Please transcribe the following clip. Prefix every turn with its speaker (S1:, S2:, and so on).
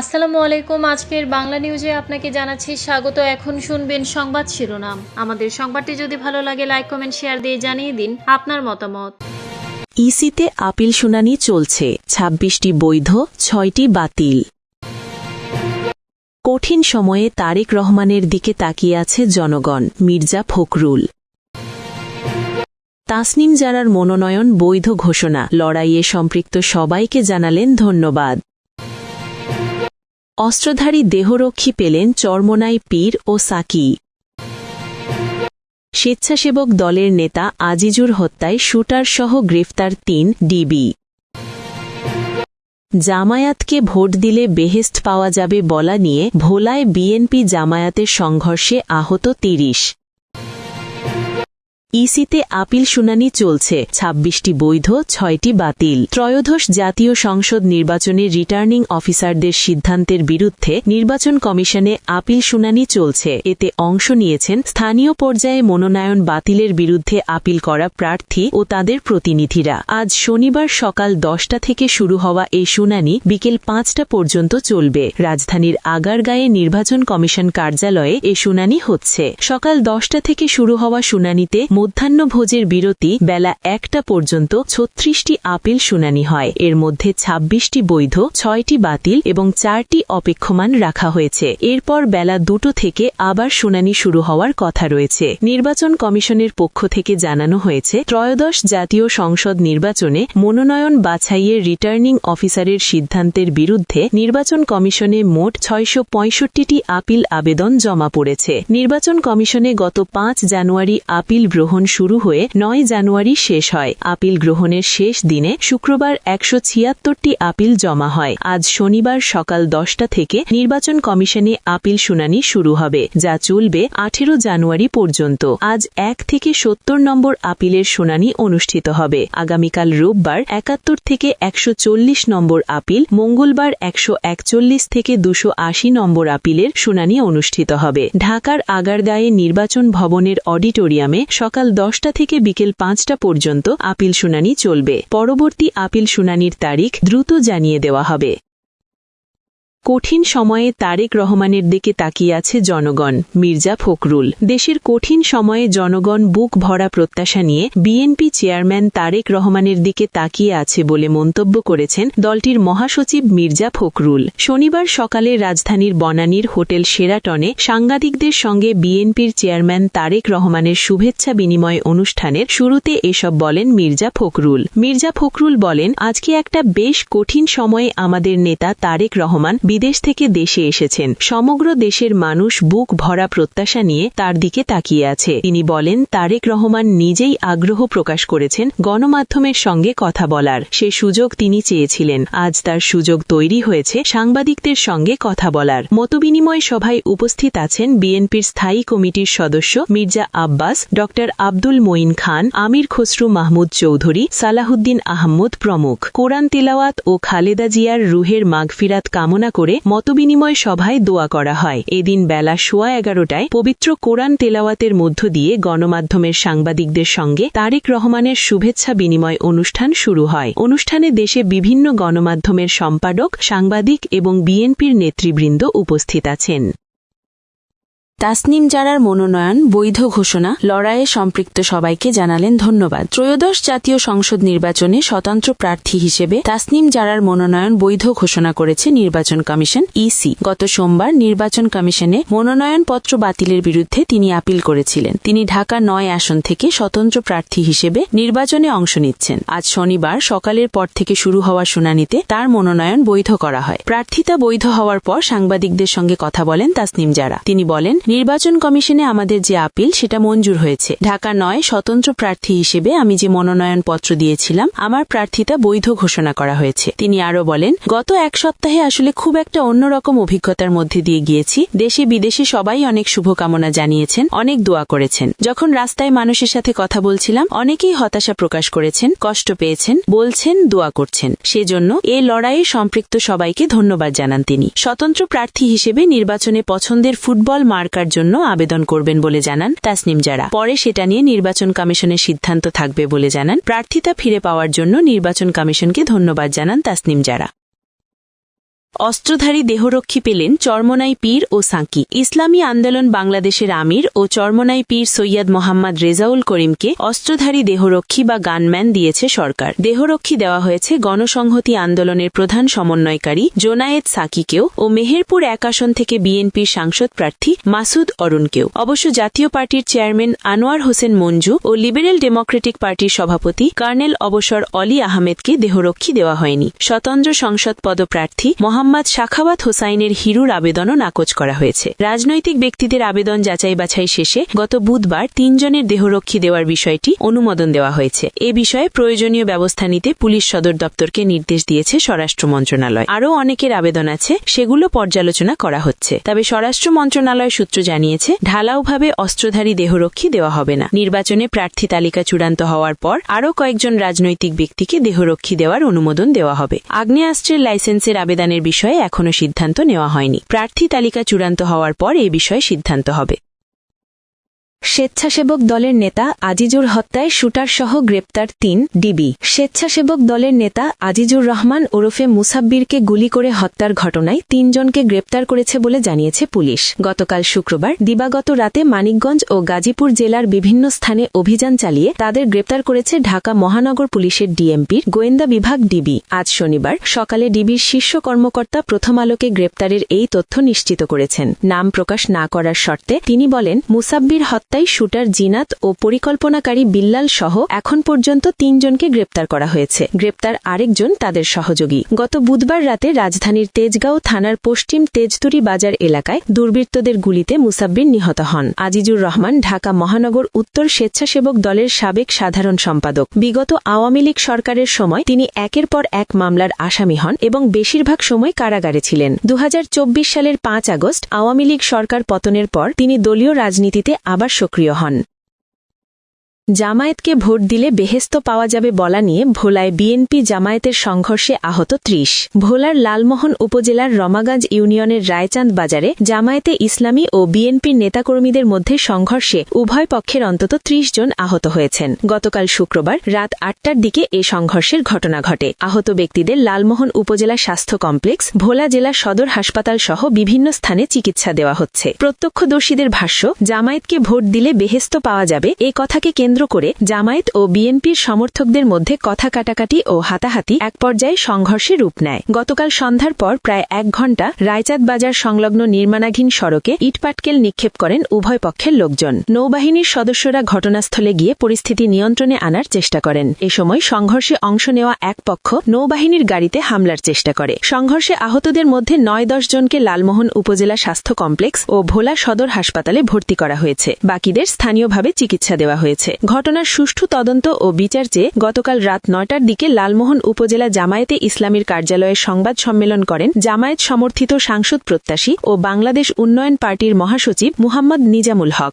S1: আসসালামু আলাইকুম। আজকের বাংলা নিউজে আপনাকে জানাচ্ছি স্বাগত। এখন শুনবেন সংবাদ শিরোনাম। আমাদের সংবাদটি যদি ভালো লাগে লাইক কমেন্ট শেয়ার দিয়ে জানিয়ে দিন আপনার মতামত।
S2: ইসিতে আপিল শুনানি চলছে। ছাব্বিশটি বৈধ, ছয়টি বাতিল। কঠিন সময়ে তারেক রহমানের দিকে তাকিয়ে আছে জনগণ, মির্জা ফখরুল। তাসনিম জারার মনোনয়ন বৈধ ঘোষণা। লড়াইয়ে সম্পৃক্ত সবাইকে জানালেন ধন্যবাদ। অস্ত্রধারী দেহরক্ষী পেলেন চরমোনাই পীর ও সাকি। স্বেচ্ছাসেবক দলের নেতা আজিজুর হত্যায় শুটারসহ গ্রেফতার তিন ডিবি। জামায়াতকে ভোট দিলে বেহেস্ট পাওয়া যাবে বলা নিয়ে ভোলায় বিএনপি জামায়াতের সংঘর্ষে আহত তিরিশ। ইসিতে আপিল শুনানি চলছে। ছাব্বিশটি বৈধ, ছয়টি বাতিল। ত্রয়োদশ জাতীয় সংসদ নির্বাচনে রিটার্নিং অফিসারদের সিদ্ধান্তের বিরুদ্ধে নির্বাচন কমিশনে আপিল শুনানি চলছে। এতে অংশ নিয়েছেন স্থানীয় পর্যায়ে মনোনয়ন বাতিলের বিরুদ্ধে আপিল করা প্রার্থী ও তাদের প্রতিনিধিরা। আজ শনিবার সকাল দশটা থেকে শুরু হওয়া এই শুনানি বিকেল পাঁচটা পর্যন্ত চলবে। রাজধানীর আগারগাঁয়ে নির্বাচন কমিশন কার্যালয়ে এ শুনানি হচ্ছে। সকাল দশটা থেকে শুরু হওয়া শুনানিতে মধ্যাহ্নভোজের বিরতি বেলা একটা পর্যন্ত ছত্রিশটি আপিল শুনানি হয়। এর মধ্যে ২৬টি বৈধ, ছয়টি বাতিল এবং চারটি অপেক্ষমান রাখা হয়েছে। এরপর বেলা দুটো থেকে আবার শুনানি শুরু হওয়ার কথা রয়েছে। নির্বাচন কমিশনের পক্ষ থেকে জানানো হয়েছে, ত্রয়োদশ জাতীয় সংসদ নির্বাচনে মনোনয়ন বাছাইয়ের রিটার্নিং অফিসারের সিদ্ধান্তের বিরুদ্ধে নির্বাচন কমিশনে মোট ছয়শো আপিল আবেদন জমা পড়েছে। নির্বাচন কমিশনে গত পাঁচ জানুয়ারি আপিল শুরু হয়ে নয় জানুয়ারি শেষ হয়। আপিল গ্রহণের শেষ দিনে শুক্রবার একশো ছিয়াত্তরটি আপিল জমা হয়। আজ শনিবার সকাল দশটা থেকে নির্বাচন কমিশনে আপিল শুনানি শুরু হবে, যা চলবে আঠেরো জানুয়ারি পর্যন্ত। আজ এক থেকে সত্তর নম্বর আপিলের শুনানি অনুষ্ঠিত হবে। আগামীকাল রোববার একাত্তর থেকে একশো চল্লিশ নম্বর আপিল, মঙ্গলবার একশো একচল্লিশ থেকে দুশো নম্বর আপিলের শুনানি অনুষ্ঠিত হবে। ঢাকার আগারগাঁয়ে নির্বাচন ভবনের অডিটোরিয়ামে সকাল দশটা থেকে বিকেল পাঁচটা পর্যন্ত আপিল শুনানি চলবে। পরবর্তী আপিল শুনানির তারিখ দ্রুত জানিয়ে দেওয়া হবে। কঠিন সময়ে তারেক রহমানের দিকে তাকিয়ে আছে জনগণ। মির্জা ফখরুল। দেশের কঠিন সময়ে জনগণ বুক ভরা প্রত্যাশা নিয়ে বিএনপি চেয়ারম্যান তারেক রহমানের দিকে তাকিয়ে আছে বলে মন্তব্য করেছেন দলটির মহাসচিব মির্জা ফখরুল। শনিবার সকালে রাজধানীর বনানীর হোটেল সেরাটনে সাংবাদিকদের সঙ্গে বিএনপির চেয়ারম্যান তারেক রহমানের শুভেচ্ছা বিনিময় অনুষ্ঠানের শুরুতে এসব বলেন মির্জা ফখরুল। মির্জা ফখরুল বলেন, আজকে একটা বেশ কঠিন সময়ে আমাদের নেতা তারেক রহমান বিদেশ থেকে দেশে এসেছেন। সমগ্র দেশের মানুষ বুক ভরা প্রত্যাশা নিয়ে তার দিকে তাকিয়ে আছে। তিনি বলেন, তারেক রহমান নিজেই আগ্রহ প্রকাশ করেছেন গণমাধ্যমের সঙ্গে কথা বলার। সে সুযোগ তিনি চেয়েছিলেন। আজ তার সুযোগ তৈরি হয়েছে সাংবাদিকদের সঙ্গে কথা বলার। মতবিনিময় সভায় উপস্থিত আছেন বিএনপির স্থায়ী কমিটির সদস্য মির্জা আব্বাস, ড. আব্দুল মঈন খান, আমির খসরু মাহমুদ চৌধুরী, সালাহুদ্দিন আহম্মদ প্রমুখ। কোরআন তেলাওয়াত ও খালেদা জিয়ার রুহের মাগফিরাত কামনা করে মতবিনিময় সভায় দোয়া করা হয়। এদিন বেলা সোয়া এগারোটায় পবিত্র কোরআন তেলাওয়াতের মধ্য দিয়ে গণমাধ্যমের সাংবাদিকদের সঙ্গে তারেক রহমানের শুভেচ্ছা বিনিময় অনুষ্ঠান শুরু হয়। অনুষ্ঠানে দেশে বিভিন্ন গণমাধ্যমের সম্পাদক, সাংবাদিক এবং বিএনপির নেতৃবৃন্দ উপস্থিত আছেন। তাসনিম জারার মনোনয়ন, বৈধ ঘোষণা, লড়াইয়ে সম্পৃক্ত সবাইকে জানালেন ধন্যবাদ। ত্রয়োদশ জাতীয় সংসদ নির্বাচনে স্বতন্ত্র প্রার্থী হিসেবে তাসনিম জারার মনোনয়ন বৈধ ঘোষণা করেছে নির্বাচন কমিশন, ইসি। গত সোমবার নির্বাচন কমিশনে মনোনয়নপত্র বাতিলের বিরুদ্ধে তিনি আপিল করেছিলেন। তিনি ঢাকা নয় আসন থেকে স্বতন্ত্র প্রার্থী হিসেবে নির্বাচনে অংশ নিচ্ছেন। আজ শনিবার সকালের পর থেকে শুরু হওয়া শুনানিতে তার মনোনয়ন বৈধ করা হয়। প্রার্থিতা বৈধ হওয়ার পর সাংবাদিকদের সঙ্গে কথা বলেন তাসনিম জারা। তিনি বলেন নির্বাচন কমিশনে আমাদের যে আপিল, সেটা মঞ্জুর হয়েছে। ঢাকা নয় স্বতন্ত্র প্রার্থী হিসেবে আমি যে মনোনয়ন পত্র দিয়েছিলাম, আমার প্রার্থিতা বৈধ ঘোষণা করা হয়েছে। তিনি আরও বলেন, গত এক সপ্তাহে আসলে খুব একটা অন্যরকম অভিজ্ঞতার মধ্যে দিয়ে গিয়েছি। দেশে বিদেশে সবাই অনেক শুভকামনা জানিয়েছেন, অনেক দোয়া করেছেন। যখন রাস্তায় মানুষের সাথে কথা বলছিলাম, অনেকেই হতাশা প্রকাশ করেছেন, কষ্ট পেয়েছেন, বলছেন, দোয়া করছেন। সেজন্য এ লড়াইয়ে সম্পৃক্ত সবাইকে ধন্যবাদ জানান তিনি। স্বতন্ত্র প্রার্থী হিসেবে নির্বাচনে পছন্দের ফুটবল মার্কার জন্য আবেদন করবেন বলে জানান তাসনিম জারা। পরে সেটা নিয়ে নির্বাচন কমিশনের সিদ্ধান্ত থাকবে বলে জানান। প্রার্থিতা ফিরে পাওয়ার জন্য নির্বাচন কমিশনকে ধন্যবাদ জানান তাসনিম জারা। অস্ত্রধারী দেহরক্ষী পেলেন চরমনাই পীর ও সাঁকি। ইসলামী আন্দোলন বাংলাদেশের আমির ও চরমনাই পীর সৈয়দ মোহাম্মদ রেজাউল করিমকে অস্ত্রধারী দেহরক্ষী বা গানম্যান দিয়েছে সরকার। দেহরক্ষী দেওয়া হয়েছে গণসংহতি আন্দোলনের প্রধান সমন্বয়কারী জোনায়েদ সাকিকেও ও মেহেরপুর এক আসন থেকে বিএনপির সাংসদ প্রার্থী মাসুদ অরুণকেও। অবশ্য জাতীয় পার্টির চেয়ারম্যান আনোয়ার হোসেন মঞ্জু ও লিবারেল ডেমোক্রেটিক পার্টির সভাপতি কর্নেল অবসর অলি আহমেদকে দেহরক্ষী দেওয়া হয়নি। স্বতন্ত্র সংসদ পদপ্রার্থী মোহাম্মদ শাখাওয়াত হোসাইনের হিরুর আবেদনও নাকচ করা হয়েছে। রাজনৈতিক ব্যক্তিদের আবেদন যাচাই বাছাই শেষে গত বুধবার তিনজনের দেহরক্ষী দেওয়ার বিষয়টি অনুমোদন দেওয়া হয়েছে। এ বিষয়ে প্রয়োজনীয় ব্যবস্থা নিতে পুলিশ সদর দপ্তরকে নির্দেশ দিয়েছে স্বরাষ্ট্র মন্ত্রণালয়। আরও অনেকের আবেদন আছে, সেগুলো পর্যালোচনা করা হচ্ছে। তবে স্বরাষ্ট্র মন্ত্রণালয় সূত্র জানিয়েছে, ঢালাওভাবে অস্ত্রধারী দেহরক্ষী দেওয়া হবে না। নির্বাচনে প্রার্থী তালিকা চূড়ান্ত হওয়ার পর আরও কয়েকজন রাজনৈতিক ব্যক্তিকে দেহরক্ষী দেওয়ার অনুমোদন দেওয়া হবে। আগ্নেয়াস্ত্রের লাইসেন্সের আবেদনের বিষয়ে এখনও সিদ্ধান্ত নেওয়া হয়নি। প্রার্থী তালিকা চূড়ান্ত হওয়ার পর এ বিষয়ে সিদ্ধান্ত হবে। স্বেচ্ছাসেবক দলের নেতা আজিজুর হত্যায় শুটার সহ গ্রেপ্তার তিন ডিবি। স্বেচ্ছাসেবক দলের নেতা আজিজুর রহমান ওরফে মুসাব্বিরকে গুলি করে হত্যার ঘটনায় তিনজনকে গ্রেপ্তার করেছে বলে জানিয়েছে পুলিশ। গতকাল শুক্রবার দিবাগত রাতে মানিকগঞ্জ ও গাজীপুর জেলার বিভিন্ন স্থানে অভিযান চালিয়ে তাদের গ্রেপ্তার করেছে ঢাকা মহানগর পুলিশের ডিএমপির গোয়েন্দা বিভাগ ডিবি। আজ শনিবার সকালে ডিবির শীর্ষ কর্মকর্তা প্রথম আলোকে গ্রেপ্তারের এই তথ্য নিশ্চিত করেছেন। নাম প্রকাশ না করার শর্তে তিনি বলেন, মুসাব্বির হত্যায় শুটার জিনাত ও পরিকল্পনাকারী বিল্লাল সহ এখন পর্যন্ত তিনজনকে গ্রেপ্তার করা হয়েছে। গ্রেপ্তার আরেকজন তাদের সহযোগী। গত বুধবার রাতে রাজধানীর তেজগাঁও থানার পশ্চিম তেজতুরি বাজার এলাকায় দুর্বৃত্তদের গুলিতে মুসাব্বির নিহত হন। আজিজুর রহমান ঢাকা মহানগর উত্তর স্বেচ্ছাসেবক দলের সাবেক সাধারণ সম্পাদক। বিগত আওয়ামী লীগ সরকারের সময় তিনি একের পর এক মামলার আসামি হন এবং বেশিরভাগ সময় কারাগারে ছিলেন। দু হাজার চব্বিশ সালের পাঁচ আগস্ট আওয়ামী লীগ সরকার পতনের পর তিনি দলীয় রাজনীতিতে আবার সক্রিয় হন। জামায়াতকে ভোট দিলে বেহেস্ত পাওয়া যাবে বলা নিয়ে ভোলায় বিএনপি জামায়াতের সংঘর্ষে আহত ত্রিশ। ভোলার লালমোহন উপজেলার রমাগঞ্জ ইউনিয়নের রায়চাঁদ বাজারে জামায়াতে ইসলামী ও বিএনপির নেতাকর্মীদের মধ্যে সংঘর্ষে উভয় পক্ষের অন্তত ত্রিশ জন আহত হয়েছেন। গতকাল শুক্রবার রাত আটটার দিকে এ সংঘর্ষের ঘটনা ঘটে। আহত ব্যক্তিদের লালমোহন উপজেলা স্বাস্থ্য কমপ্লেক্স, ভোলা জেলা সদর হাসপাতাল সহ বিভিন্ন স্থানে চিকিৎসা দেওয়া হচ্ছে। প্রত্যক্ষদর্শীদের ভাষ্য, জামায়াতকে ভোট দিলে বেহেস্ত পাওয়া যাবে এ কথাকে কেন্দ্র করে জামায়াত ও বিএনপির সমর্থকদের মধ্যে কথা কাটাকাটি ও হাতাহাতি এক পর্যায়ে সংঘর্ষে রূপ নেয়। গতকাল সন্ধ্যার পর প্রায় এক ঘণ্টা রায়চাঁদ বাজার সংলগ্ন নির্মাণাধীন সড়কে ইটপাটকেল নিক্ষেপ করেন উভয় পক্ষের লোকজন। নৌবাহিনীর সদস্যরা ঘটনাস্থলে গিয়ে পরিস্থিতি নিয়ন্ত্রণে আনার চেষ্টা করেন। এ সময় সংঘর্ষে অংশ নেওয়া এক পক্ষ নৌবাহিনীর গাড়িতে হামলার চেষ্টা করে। সংঘর্ষে আহতদের মধ্যে নয় দশ জনকে লালমোহন উপজেলা স্বাস্থ্য কমপ্লেক্স ও ভোলা সদর হাসপাতালে ভর্তি করা হয়েছে। বাকিদের স্থানীয়ভাবে চিকিৎসা দেওয়া হয়েছে। ঘটনার সুষ্ঠু তদন্ত ও বিচার চেয়ে গতকাল রাত নয়টার দিকে লালমোহন উপজেলা জামায়াতে ইসলামীর কার্যালয়ে সংবাদ সম্মেলন করেন জামায়াত সমর্থিত সাংসদ প্রত্যাশী ও বাংলাদেশ উন্নয়ন পার্টির মহাসচিব মুহাম্মদ নিজামুল হক।